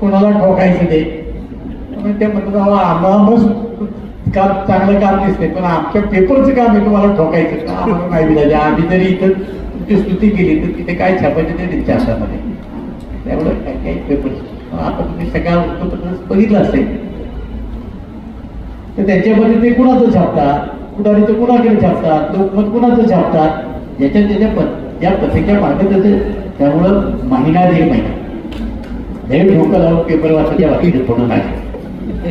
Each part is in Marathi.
कोणाला ठोकायचं ते ते म्हणतात आम्हाला काम चांगलं काम दिसते पण आमच्या पेपरचं काम आहे तुम्हाला ठोकायचं आम्हाला माहिती दिलं. म्हणजे आम्ही जरी इथं तुमची स्तुती केली तर तिथे काय छापायचं ते त्यांच्या हातामध्ये. त्यामुळे काय काय पेपर. आता तुम्ही सगळ्या वृत्तपत्र बघितलं असेल. तर त्याच्यामध्ये ते कुणाचं छापतात? कुणाचं कुणाकडे छापतात? लोकमत कुणाचं छापतात? ज्याच्या त्याच्या या कथेच्या पत्रिका त्यामुळं महिना दीड महिना. लय डोकं लावून पेपर वाचायच्या बाकी पूर्ण नाही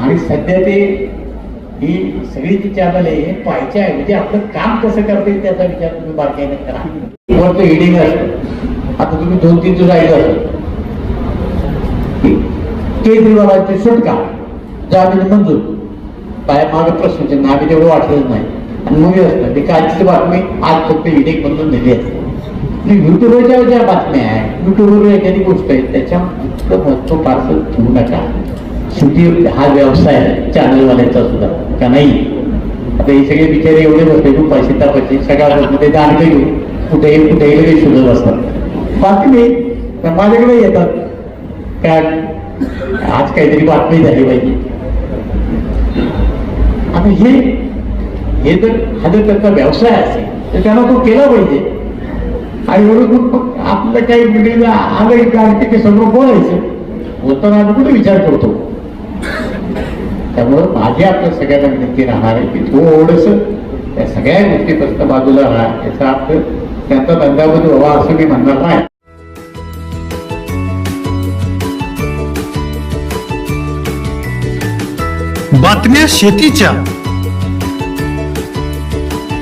आणि सध्या ते ही सगळी जी चॅनल आहे हे पाहायच्या ऐवजी आपलं काम कसं करता येईल त्याचा विचार तुम्ही बारकाईने करा. वरचं हिडिंग असतं. आता तुम्ही दोन तीन दिवस ऐकलं केजरीवालांची सुटका. जामीन मंजूर. काय मागे प्रश्नचिन्ह आम्ही तेवढं वाटलेलं नाही. आणि मुली असतात ते कालची बातमी आज फक्त हिडिंग मधून दिली असते आणि ज्या बातम्या आहेत युट्यूबवर एखादी गोष्ट आहे त्याच्या महत्त्व फारसं ठेवू नका. शेवटी हा व्यवसाय आहे चॅनलवाल्याचा सुद्धा का नाही? आता हे सगळे बिचारे एवढे बसले तू पैसे तापायचे सगळ्या ते दांडके घेऊ कुठेही कुठेही लगेच शोधत असतात बातमी तर माझ्याकडे येतात. काय आज काहीतरी बातमी झाली पाहिजे. आता हे हे जर हा जर त्याचा व्यवसाय असेल तर त्यांना तो केला पाहिजे. आणि एवढं आपलं काही मुलीला आलं का ते समोर बोलायचं बोलताना आम्ही कुठे विचार करतो? त्यामुळं माझी आपल्या सगळ्यांना विनंती राहणार आहे की थोडस त्या सगळ्या गोष्टी फक्त बाजूला राहा. याचा अर्थ त्यांचा धंद्यामध्ये व्हावा असं मी म्हणणार नाही. बातम्या शेतीच्या.